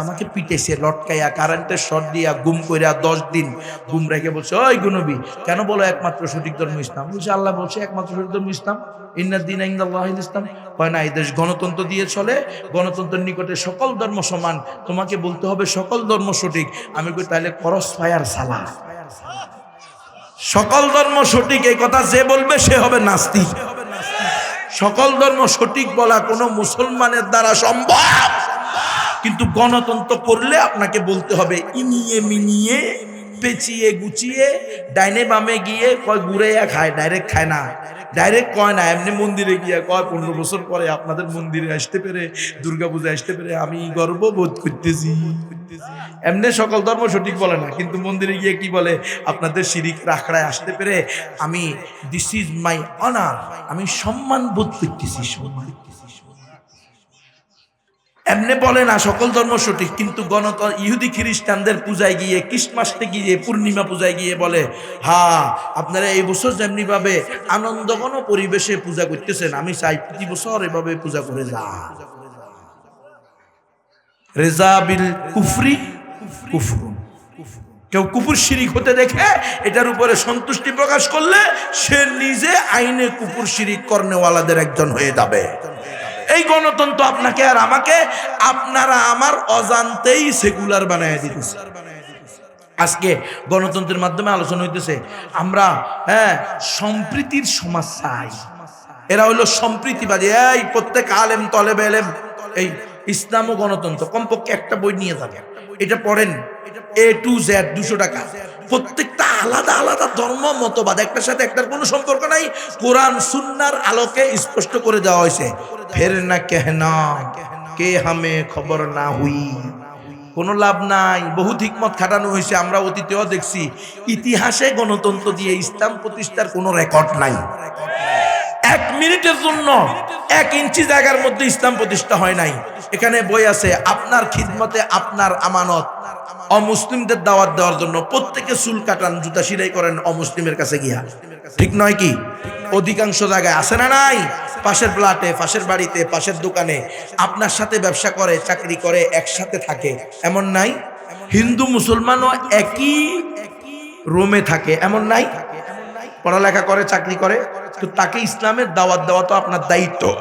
আমাকে পিটেছে, লটকাইয়া কারেন্টের শট দিয়া গুম কইরা দশ দিন গুম রেখে বলছে, ওই গুনবি, কেন বলো একমাত্র সঠিক ধর্ম ইসলাম? বলছে, আল্লাহ বলছে একমাত্র সঠিক ধর্ম ইসলাম। ইন্নার দিন আইন্দাল্লাহ ইসলাম। হয় না এই দেশ গণতন্ত্র দিয়ে চলে, গণতন্ত্রের নিকটে সকল ধর্ম সমান, তোমাকে বলতে হবে সকল ধর্ম সঠিক। আমি কই তাহলে করস ফায়ার সালা। সকল ধর্ম সঠিক, এই কথা যে বলবে সে হবে নাস্তিক। সকল ধর্ম সঠিক বলা কোনো মুসলমানের দ্বারা সম্ভব। কিন্তু গণতন্ত্র করলে আপনাকে বলতে হবে, ইনিয়ে মিনিয়ে, পেঁচিয়ে গুছিয়ে ডাইনে বামে গিয়ে কয় ঘুরাইয়া খায়, ডাইরেক্ট খায় না। ডাইরেক্ট কয় না, এমনি মন্দিরে গিয়ে কয়, পনেরো বছর পরে আপনাদের মন্দিরে আসতে পেরে দুর্গা পূজা আসতে পেরে আমি গর্ববোধ করতেছি। এমনি সকল ধর্ম সঠিক বলে না, কিন্তু মন্দিরে গিয়ে কি বলে, আপনাদের শিরিক রাখড়ায় আসতে পেরে আমি দিস ইজ মাই অনার আমি সম্মান বোধ করতেছি, সম্মান এমনি বলে না, সকল ধর্ম সঠিক, কিন্তু গণতন্ত্র ইহুদি খ্রিস্টানদের পূজায় গিয়ে, ক্রিসমাসে গিয়ে, পূর্ণিমা পূজায় গিয়ে বলে, হা, আপনারা এই বছর যেমনি ভাবে আনন্দঘন পরিবেশে পূজা করতেছেন, আমি চাই প্রতি বছর এভাবে পূজা করে যা। রেজা বিল কুফরি কুফরুন। কেউ কুকুর শিরিক হতে দেখে, এটার উপরে সন্তুষ্টি প্রকাশ করলে, সে নিজে আইনে কুকুর শিরিক কর্নেওয়ালাদের একজন হয়ে যাবে। এই গণতন্ত্র আপনাকে আর আমাকে, আপনারা আমার অজান্তেই সেকুলার বানায় দিতেছে। আজকে গণতন্ত্রের মাধ্যমে আলোচনা হইতেছে, আমরা হ্যাঁ সম্প্রীতির সমাজ চাই। এরা হইল সম্প্রীতিবাদী। এই প্রত্যেক আলেম, তলেব এলেম এই ইসলাম ও গণতন্ত্র, কমপক্ষে একটা বই নিয়ে যাবে। এটা পড়েন এ টু জেড দুশো টাকা। প্রত্যেকটা আলাদা আলাদা ধর্ম, মতবাদ, একটার সাথে একটার কোনো সম্পর্ক নাই। কোরআন সুন্নার আলোকে স্পষ্ট করে দেওয়া হয়েছে। ফের না কেহনা কে হামে খবর না হুই। কোনো লাভ নাই, বহু হিকমত খাটানো হয়েছে, আমরা অতীতেও দেখছি। ইতিহাসে গণতন্ত্র দিয়ে ইসলাম প্রতিষ্ঠার কোনো রেকর্ড নাই। এক মিনিটের জন্য এক ইঞ্চি জায়গার মধ্যে ইসলাম প্রতিষ্ঠা হয় নাই। এখানে বই আছে, আপনার খিদমতে আপনার আমানত। অমুসলিমদের দাওয়াত দেওয়ার জন্য প্রত্যেকে চুল কাটান, জুতা সিলাই করেন অমুসলিমের কাছে গিয়া। ঠিক নয় কি? অধিকাংশ জায়গায় আছে না নাই? পাশের প্লাটে পাশের বাড়িতে, পাশের দোকানে আপনার সাথে ব্যবসা করে, চাকরি করে, একসাথে থাকে। এমন নাই? হিন্দু, মুসলমানও একই রোমে থাকে। এমন নাই? পড়ালেখা করে, চাকরি করে। তো তাকে ইসলামের দাওয়াত দেওয়া তো আপনার দায়িত্ব।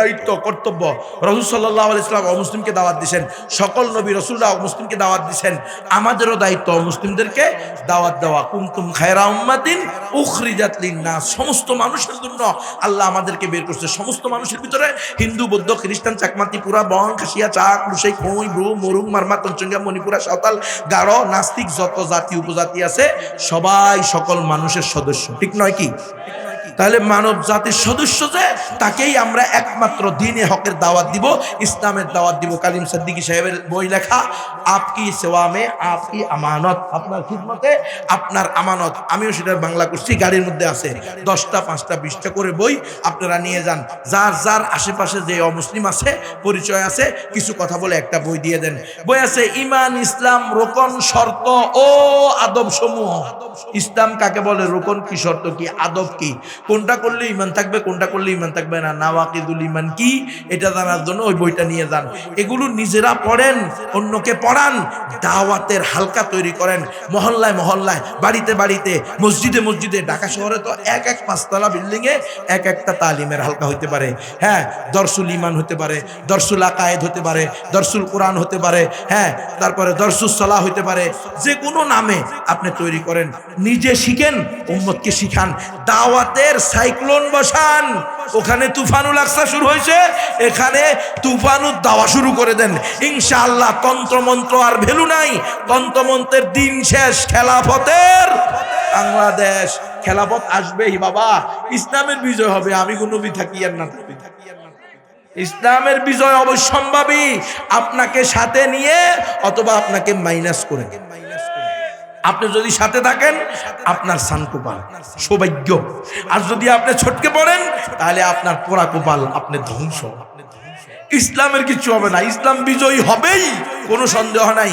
দায়িত্ব, কর্তব্য। রসুল সাল্লাহ ইসলাম অমুসলিমকে দাওয়াত দিছেন। সকল নবী রসুল্লাহ মুসলিমকে দাওয়াত দিছেন। আমাদেরও দায়িত্ব মুসলিমদেরকে দাওয়াত দেওয়া। কুমকুম খায়রা উম্মাদিন উখরিজাত লিন্নাস। সমস্ত মানুষের জন্য আল্লাহ আমাদেরকে বের করছে। সমস্ত মানুষের ভিতরে হিন্দু, বৌদ্ধ, খ্রিস্টান চাকমা ত্রিপুরা বং খাসিয়া, চাক, লুসাই, খই ব্রু মরুং মারমা তঞ্চঙ্গা মণিপুরা, সাঁওতাল, গারো, নাস্তিক, যত জাতি, উপজাতি আছে, সবাই সকল মানুষের সদস্য। ঠিক নয় কি? তাহলে মানব জাতির সদস্য যে, তাকেই আমরা একমাত্র দিনে হকের দাওয়াত দিব, ইসলামের দাওয়াত দিব। কালিম সাদ্দিকি সাহেবের বই লেখা আপকি সেওয়ামে আপকি আমানত? আপনার খিদমতে, আপনার আমানত। আমিও সেটা বাংলা করছি, গাড়ির মধ্যে আছে। দশটা, পাঁচটা, বিশটা করে বই আপনারা নিয়ে যান। যার যার আশেপাশে যে অমুসলিম আছে, পরিচয় আছে, কিছু কথা বলে একটা বই দিয়ে দেন। বই আছে, ইমান, ইসলাম, রোকন, শর্ত ও আদব সমূহ ইসলাম কাকে বলে? রোকন কি, শর্ত কি, আদব কি? কোনটা করলে ইমান থাকবে, কোনটা করলে ইমান থাকবে না? নাওয়াকিদুল ইমান কি? এটা জানার জন্য ওই বইটা নিয়ে যান। এগুলো নিজেরা পড়েন, অন্যকে পড়ান, দাওয়াতের হালকা তৈরি করেন, মহল্লায় মহল্লায়, বাড়িতে বাড়িতে, মসজিদে মসজিদে, ঢাকা শহরে তো এক এক পাঁচতলা বিল্ডিংয়ে এক একটা তালিমের হালকা হতে পারে। হ্যাঁ দর্শুল ইমান হতে পারে দর্শুল আকায়েদ হতে পারে দর্শুল কোরআন হতে পারে হ্যাঁ তারপরে দর্শুল সলাহ হতে পারে। যে কোনো নামে আপনি তৈরি করেন। নিজে শিখেন, উম্মতকে শিখান। দাওয়াতের সাইক্লোন বসান। ওখানে তুফানুল আকসা শুরু হয়েছে। এখানে তুফানুর দাওয়া শুরু করে দেন। ইনশাআল্লাহ তন্ত্রমন্ত্র আর ভ্যালু নাই। তন্ত্রমন্ত্রের দিন শেষ। খেলাফতের বাংলাদেশ। খেলাফত আসবেই বাবা। ইসলামের বিজয় হবে। আমি কোনো থাকি আর না থাকি। ইসলামের বিজয় অবশ্যম্ভাবী। আপনাকে সাথে নিয়ে অথবা আপনাকে মাইনাস করে আপনি যদি সাথে থাকেন, আপনার সান কোপাল সৌভাগ্য। আর যদি আপনি ছটকে পড়েন, তাহলে আপনার পোড়া কোপাল আপনি ধ্বংস। ইসলামের কিছু হবে না, ইসলাম বিজয়ী হবেই, কোনো সন্দেহ নাই।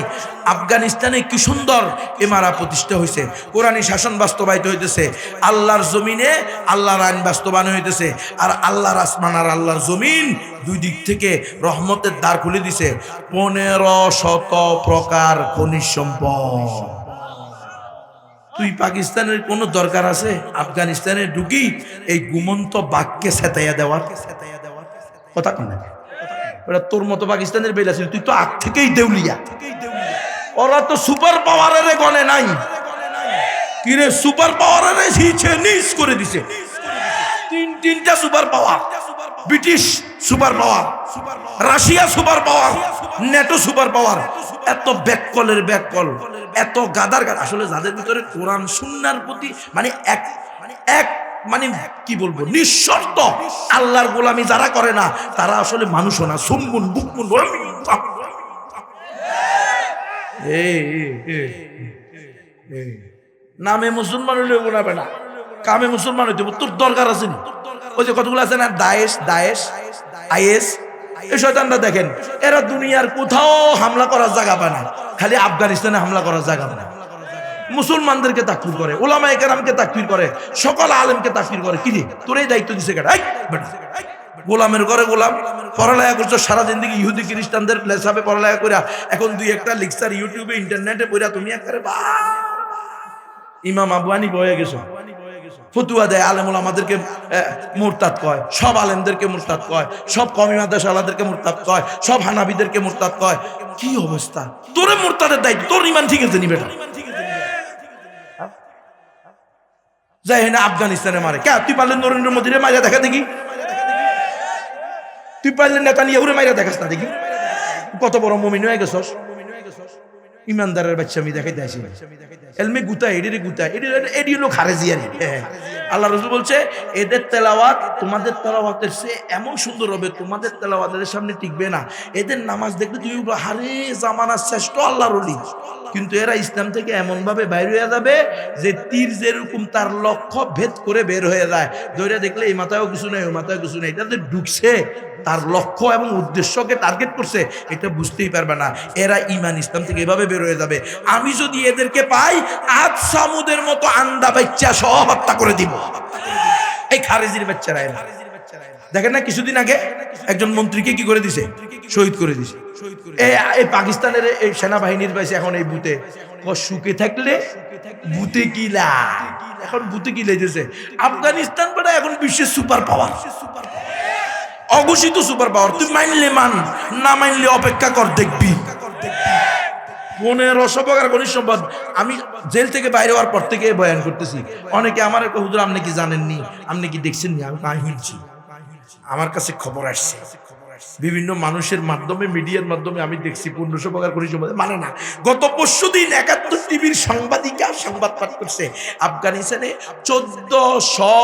আফগানিস্তানে কি সুন্দর এমারা প্রতিষ্ঠা হয়েছে। কোরআনী শাসন বাস্তবায়িত হইতেছে, আল্লাহর জমিনে আল্লাহর আইন বাস্তবায়ন হইতেছে, আর আল্লাহর আসমান আর আল্লাহর জমিন দুই দিক থেকে রহমতের দ্বার খুলে দিছে। পনেরো শত প্রকার খনিজ সম্পদ। তুই পাকিস্তানের কোনো দরকার আছে? আফগানিস্তানে ঢুকি এই গুমন্ত বাক্যে সেতাইয়া দেওয়ার। কথা কন ওটা তোর মতো পাকিস্তানের বেলা ছিল তুই তো আগ থেকেই দেউলিয়া। ওরা তো সুপার পাওয়ারের গনে নাই। কিরে, সুপার পাওয়ারের হিছে নিস করে দিছে। তিন, তিনটা super power. British super power. Russia super power. NATO super power. এত ব্যাককলের ব্যাককল, এত গাদার গাদ। আসলে যাদের ভিতরে কোরআন সুন্নার প্রতি মানে এক মানে এক মানে কি বলব, নিঃশর্ত আল্লাহর গোলামি যারা করে না, তারা আসলে মানুষও না। সুমগুন বুকমুন। নামে মুসলমান হইলে গুণাবে না। কামে মুসলমান হইতে তোর দরকার আছে ওই যে কতগুলো আছে না? দায়েশ দায়েশ, আইএস শয়তানরা দেখেন, এরা দুনিয়ার কোথাও হামলা করার জায়গা পায় না, খালি আফগানিস্তানে হামলা করার জায়গা পায় না। মুসলমানদেরকে তাকফির করে ওলামা একরামকে তাকফির করে, সকল আলেমকে তাকফির করে, কি রে? তোর এই দায়িত্ব দিছে গোলামের ঘরে গোলাম, পড়ালেখা করছ, সারা জিন্দগি ইহুদি খ্রিস্টানদের হিসাবে পড়ালেখা কইরা, এখন দুই একটা লেকচার ইউটিউবে ইন্টারনেটে পড়া তুমি একবারে বা ইমাম আবুয়ানি বয়ে গেছো। ফতুয়া দেয়, আলেমুল আমাদেরকে মুরতাদ কয়। সব আলেমদেরকে মুরতাদ কয়, সব কমি আলাদেরকে মুরতাদ কয়, সব হানাবিদেরকে মুরতাদ কয়। কি অবস্থা? তোরে মুরতাদের দায়িত্ব, তোর ইমান ঠিক আছে নিবে যাই না, আফগানিস্তানে মারে। কে, তুই পারলে নরেন্দ্র মোদীরে মাইরা দেখা দেখি? তুই পারলে নেতা নিয়ে উড়ে মাইরা দেখাস না দেখি? কত বড় মমিন হয়ে গেছস? ইমানদারের বাচ্চা আমি দেখাই আসি। এলমে গুতা, এডিরে গুতা এডি এডি হলো খারেজিয়ানি হ্যাঁ। আল্লাহ রসুল বলছে, এদের তেলাওয়াত তোমাদের তেলাওয়াতের সে এমন সুন্দর হবে, তোমাদের তেলাওয়াত এদের সামনে টিকবে না। এদের নামাজ দেখলে তুমি হারে, জামানার শ্রেষ্ঠ আল্লাহর অলি কিন্তু এরা ইসলাম থেকে এমন ভাবে বাইর হয়ে যাবে যে তীর যেরকম তার লক্ষ্য ভেদ করে বের হয়ে যায়। ধরে দেখলে এই মাথায়ও কিছু নেই ওই মাথায় কিছু নেই। এটাতে ঢুকছে। তার লক্ষ্য এবং উদ্দেশ্যকে টার্গেট করছে, এটা বুঝতেই পারবে না। এরা ইমান ইসলাম থেকে এভাবে বের হয়ে যাবে। আমি যদি এদেরকে পাই, আজ সামুদের মতো আন্দা বাচ্চা সহ হত্যা করে দিব। এই খারেজির বাচ্চারা এরা। দেখেন না, কিছুদিন আগে একজন মন্ত্রীকে কি করে দিছে? শহীদ করে দিছে। এই পাকিস্তানের এই সেনাবাহিনীর পাশে এখন এই বুতে সুখে থাকলে বুতে কিলা এখন বুতে কি লেগেছে? আফগানিস্তান এখন বিশ্বের সুপার পাওয়ার সুপার পাওয়ার অঘোষিত সুপার পাওয়ার, তুই মানলে মান, না মানলে অপেক্ষা কর, দেখবি। পনেরোশো প্রকার খনিজ সম্পদ, আমি জেল থেকে বাইরে হওয়ার পর থেকে বয়ান করতেছি। অনেকে আমার হুজুর, আপনি কি জানেননি? আপনি কি দেখছেন নি আমি কাহি শুনছি। আমার কাছে খবর আসছে। বিভিন্ন মানুষের মাধ্যমে, মিডিয়ার মাধ্যমে আমি দেখছি পনেরোশো প্রকার খনিজ সম্পদ মানে না। গত পরশু দিন একাত্তর টিভির সাংবাদিকা সংবাদ পাঠ করছে আফগানিস্তানে চোদ্দশো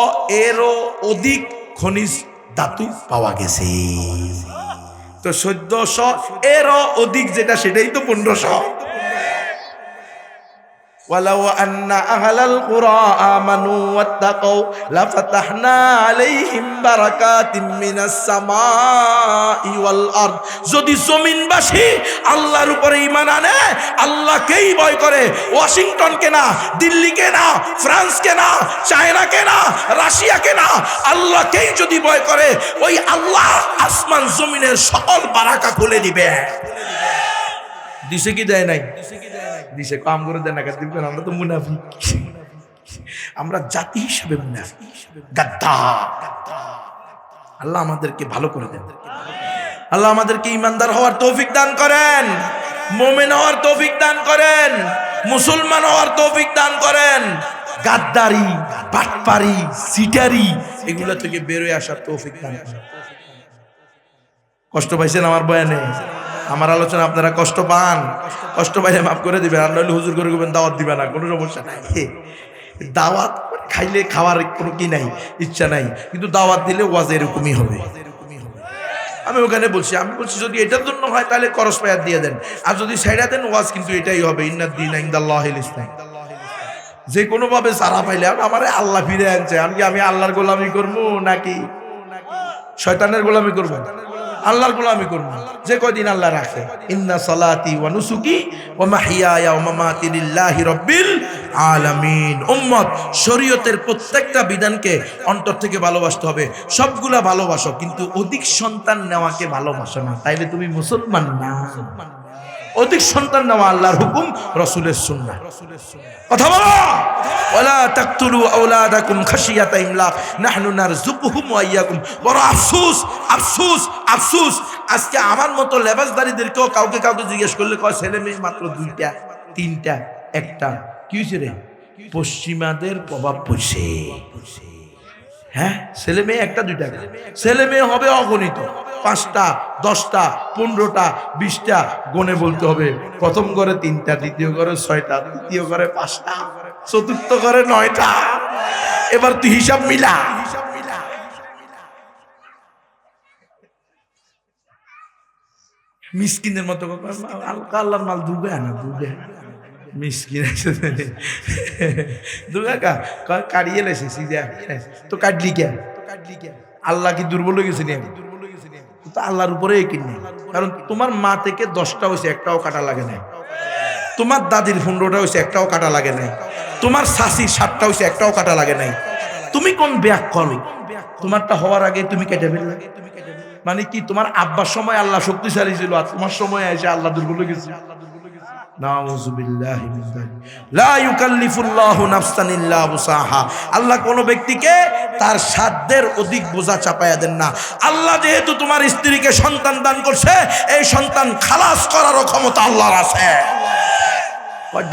এরও অধিক খনিজ ধাতু পাওয়া গেছে। তো চোদ্দশো এরও অধিক যেটা সেটাই তো পনেরোশো। ولو أن أهل القرى آمنوا واتقوا لفتحنا عليهم بركات من السماء والأرض যদি জমিনবাসী আল্লাহর উপরে ঈমান আনে আল্লাহকেই ভয় করে ওয়াশিংটনকে না দিল্লিকে না ফ্রান্সকে না চায়নাকে না রাশিয়াকে না আল্লাহকেই যদি ভয় করে ওই আল্লাহ আসমান জমিনের সকল বারাকা খুলে দিবে দিছে কি দেয় নাই? দিছে কাম করে দেন না দিবেন আমরা তো মুনাফি আমরা জাতি হিসেবে মুনাফি গাদ্দা আল্লাহ আমাদেরকে ভালো করে দেন। আল্লাহ আমাদেরকে ইমানদার হওয়ার তৌফিক দান করেন। মোমেন হওয়ার তৌফিক দান করেন। মুসলমান হওয়ার তৌফিক দান করেন। গাদ্দারি পাটপারি সিটারি এগুলো থেকে বেরোয় আসার তৌফিক দান কষ্ট পাইছেন আমার বয়ানে? আমার আলোচনা আপনারা কষ্ট পান। কষ্ট পাইলে মাফ করে দিবেন। আর নইলে হুজুর করে করবেন দাওয়াত দিবে না, কোনো সমস্যা নাই। দাওয়াত খাইলে খাওয়ার কোনো কি নাই, ইচ্ছা নাই। কিন্তু দাওয়াত দিলে ওয়াজ এরকমই হবে। আমি ওখানে বলছি, আমি বলছি, যদি এটার জন্য হয় তাহলে করস পায়ার দিয়ে দেন। আর যদি সাইডা দেন, ওয়াজ কিন্তু এটাই হবে। ইন্নাদ দিন ইন্দাল্লাহ ইসলাম। যে কোনো ভাবে সারা পাইলে আমার আল্লাহ ফিরে আনছে। আমি আমি আল্লাহর গোলামি করব নাকি? শয়তানের গোলামি করব? আল্লাহর গোলামি করব। যে কয়দিন আল্লাহ রাখে। ইন্না সালাতি ওয়া নুসুকি ওয়া মাহিয়ায়া ওয়া মামাতি লিল্লাহি রাব্বিল আলামিন। উম্মত, শরীয়তের প্রত্যেকটা বিধানকে অন্তর থেকে ভালোবাসতে হবে। সবগুলা ভালোবাসো, কিন্তু অধিক সন্তান নেওয়াকে ভালোবাসো না। তাইলে তুমি মুসলমান না। অধিক সন্তান নেওয়া আল্লাহর হুকুম, রসুলের সুন্নাহ। কথা বলো! আজকে আমার মতো কাউকে কাউকে জিজ্ঞেস করলে ছেলে মেয়ে মাত্র দুইটা, তিনটা, একটা। কি রে? পশ্চিমাদের প্রভাব পড়ছে। হ্যাঁ? ছেলে মেয়ে একটা, দুইটা না। ছেলে মেয়ে হবে অগণিত। পাঁচটা, দশটা, পনেরোটা, বিশটা, গনে বলতে হবে। প্রথম ঘরে তিনটা, দ্বিতীয় ঘরে ছয়টা, তৃতীয় ঘরে পাঁচটা, চতুর্থ ঘরে নয়টা। এবার তুই হিসাব মিলা। মিসকিনের মতো হালকা আল্লাহর মাল দুবে না দুবে মিসকিন লেছে সিজা তো কাটলি কে? আল্লাহ কি দুর্বল হয়ে গেছে নি তো আল্লাহর উপরে কিনে কারণ তোমার মা থেকে দশটা হয়েছে, একটাও কাটা লাগে নাই। তোমার দাদির পনেরোটা হয়েছে, একটাও কাটা লাগে নাই। তোমার শাশির সাতটা হয়েছে, একটাও কাটা লাগে নাই। তুমি কোন ব্যাগ করো? তোমারটা হওয়ার আগে তুমি কেটে ফেললে। মানে কি, তোমার আব্বার সময় আল্লাহ শক্তিশালী ছিল, আর তোমার সময় এসে আল্লাহ দুর্বল গেছে। আল্লাহ কোন ব্যক্তিকে তার সাধ্যের অধিক বোঝা চাপায়া দেন না। আল্লাহ যেহেতু তোমার স্ত্রীকে সন্তান দান করছে, এই সন্তান খালাস করারও ক্ষমতা আল্লাহর আছে।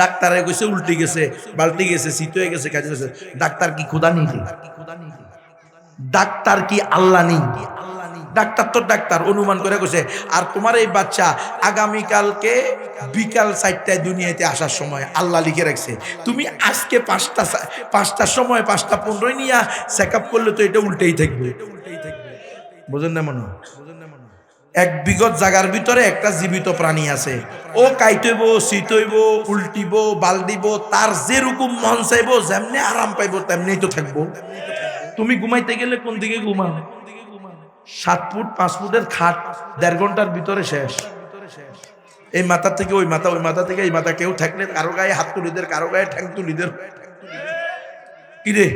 ডাক্তারে গেছে উল্টে গেছে, বাল্টি গেছে, শীত হয়ে গেছে, কাজে গেছে। ডাক্তার কি খোদা নেই? ডাক্তার কি আল্লাহ নেই? ডাক্তার তো ডাক্তার, অনুমান করে গেছে আর তোমার এই বাচ্চা আগামীকালকে বিকাল চারটায় দুনিয়াতে আসার সময় আল্লাহ লিখে রাখছে। তুমি আজকে পাঁচটা পাঁচটার সময় পাঁচটা পনেরোই নিয়ে চেক আপ করলে তো এটা উল্টেই থাকবে। বোঝেন না মনে এক বিগত জাগার ভিতরে একটা জীবিত প্রাণী আছে। ও কাইতইব, শীতইব, উল্টিব, বালদিব, তার যেরকম মন চাইব, যেমনি আরাম পাইব তেমনি তো থাকব। তুমি ঘুমাইতে গেলে কোন দিকে ঘুমান সাত ফুট, পাঁচ ফুটের খাট দেড় ঘণ্টার ভিতরে শেষ। এই মাথা থেকে ওই মাথা ওই মাথা থেকে এই মাথা। কেউ থাকলে কারও গায়ে হাত তুলিদের কারও গায়ে ঠ্যাং তুলিদের কিরে?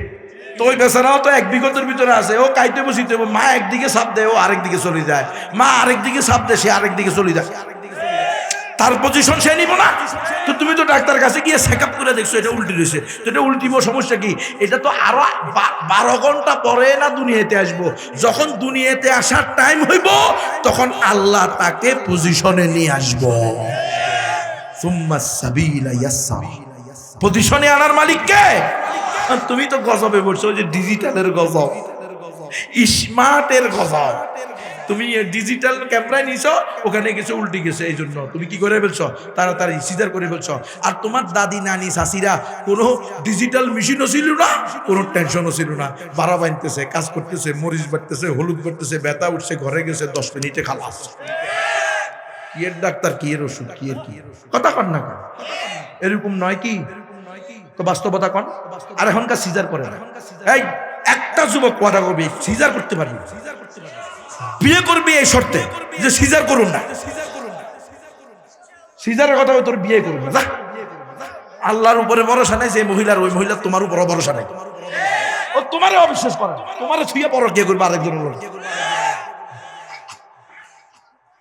তো ওই বেচারাও তো এক বিগতের ভিতরে আছে। ও কাইতে বসিতে মা একদিকে সাপ দেয়, ও আরেক দিকে চলে যায়। মা আরেকদিকে সাপ দেয়, সে আরেক দিকে চলে যায়। তার পজিশন সে নিব না। তো তুমি তো ডাক্তার কাছে গিয়ে চেক আপ করে দেখছ, এটা উল্টি রয়েছে তো এটা উল্টিব সমস্যা কি? এটা তো আরও বারো ঘণ্টা পরে না দুনিয়াতে আসব? যখন দুনিয়াতে আসার টাইম হইব, তখন আল্লাহ তাকে পজিশনে নিয়ে আসব। পজিশনে আনার মালিক কে? তুমি তো গজবে বলছো যে ডিজিটালের গজব। স্মার্টের গজব। তুমি ডিজিটাল ক্যামেরায় নিছো, ওখানে গেছে, উল্টে গেছে, এই জন্য। তুমি কি করে ফেলছো? তাড়াতাড়ি সিজার করে ফেলছো। আর তোমার দাদি, নানি শাশিরা কোনো ডিজিটাল মেশিনও ছিল না, কোনো টেনশনও ছিল না। বাড়া বানতেছে কাজ করতেছে, মরিচ বাড়তেছে হলুদ বাড়তেছে ব্যথা উঠছে, ঘরে গেছে, দশ মিনিটে খালাস। কি এর ডাক্তার, কি এর ওষুধ, কি এর কি? এর? কথা কন না কন। এরকম নয় কি? তো বাস্তবতা কন। আর এখনকার সিজার করে না। এই, একটা যুবক কথা করবি? সিজার করতে পারবি বিয়ে করবি এই শর্তে যে সিজার করুন না। সিজারের কথা তোর বিয়ে করুন না। আল্লাহর উপরে ভরসা নেই, যে মহিলার, ওই মহিলার তোমার উপরে ভরসা নেই। ও তোমারে অবিশ্বাস করে তোমারে ছুঁয়ে পড়ো, কে করবে আরেকজনের লোক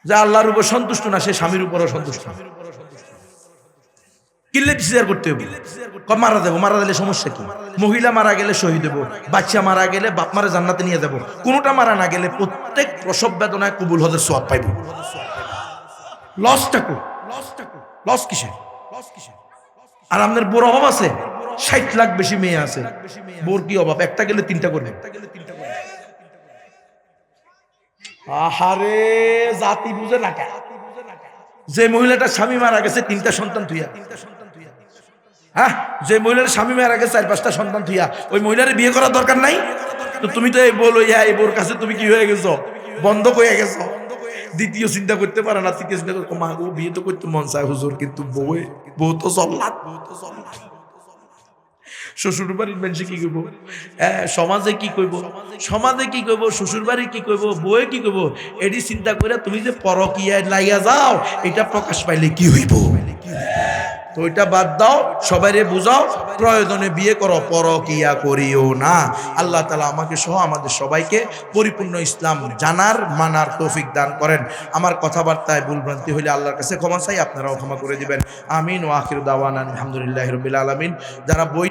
যে আল্লাহর উপর সন্তুষ্ট না, সে স্বামীর উপরও সন্তুষ্ট। কিনলে সিজার করতে হবে। মারা দেবো, মারা দিলে সমস্যা কি? মহিলা মারা গেলে শহীদ দেবো বাচ্চা মারা গেলে বাপ মারা জান্নাতে নিয়ে যাব। কোনোটা মারা না গেলে প্রত্যেক প্রসব বেদনায় কবুল হতে সব পাইব। লসটা কো? লস কিসের? আর আপনার বোর অভাব আছে? ষাট লাখ বেশি মেয়ে আছে। বোর কি অভাব? একটা গেলে তিনটা করবে। আহারে, জাতি বুঝে না? যে মহিলাটা স্বামী মারা গেছে, তিনটা সন্তান থুইয়া। হ্যাঁ যে মহিলার স্বামী মারা গেছে চার পাঁচটা সন্তান থুইয়া ওই মহিলার বিয়ে করার দরকার নাই? তো তুমি তো এই বলো ইয়া এই বোর কাছে তুমি কি হয়ে গেছো? বন্ধ হয়ে গেছো? দ্বিতীয় চিন্তা করতে পারে না, তৃতীয় চিন্তা করতে মা গো, বিয়ে তো করতে মন চায় হুজুর, কিন্তু বউ বউ তো চল্লাদ বউ তো শ্বশুর বাড়ির মানুষে কি করব সমাজে কি করব সমাজে কি করব শ্বশুর বাড়ি কি করব বউয়ে কি করব এটি চিন্তা করে তুমি যে পরকিয়ায় লাইয়া যাও, এটা প্রকাশ পাইলে কি হইব? তো ওইটা বাদ দাও, সবাইরে বুঝাও, প্রয়োজনে বিয়ে করো, পরকিয়া করিও না। আল্লাহ তালা আমাকে সহ আমাদের সবাইকে পরিপূর্ণ ইসলাম জানার, মানার তৌফিক দান করেন। আমার কথাবার্তায় ভুলভ্রান্তি হলে আল্লাহর কাছে ক্ষমা চাই, আপনারাও ক্ষমা করে দিবেন। আমিন ও আখির দাওয়ান আলহামদুলিল্লাহ রবিল আলমিন। যারা বই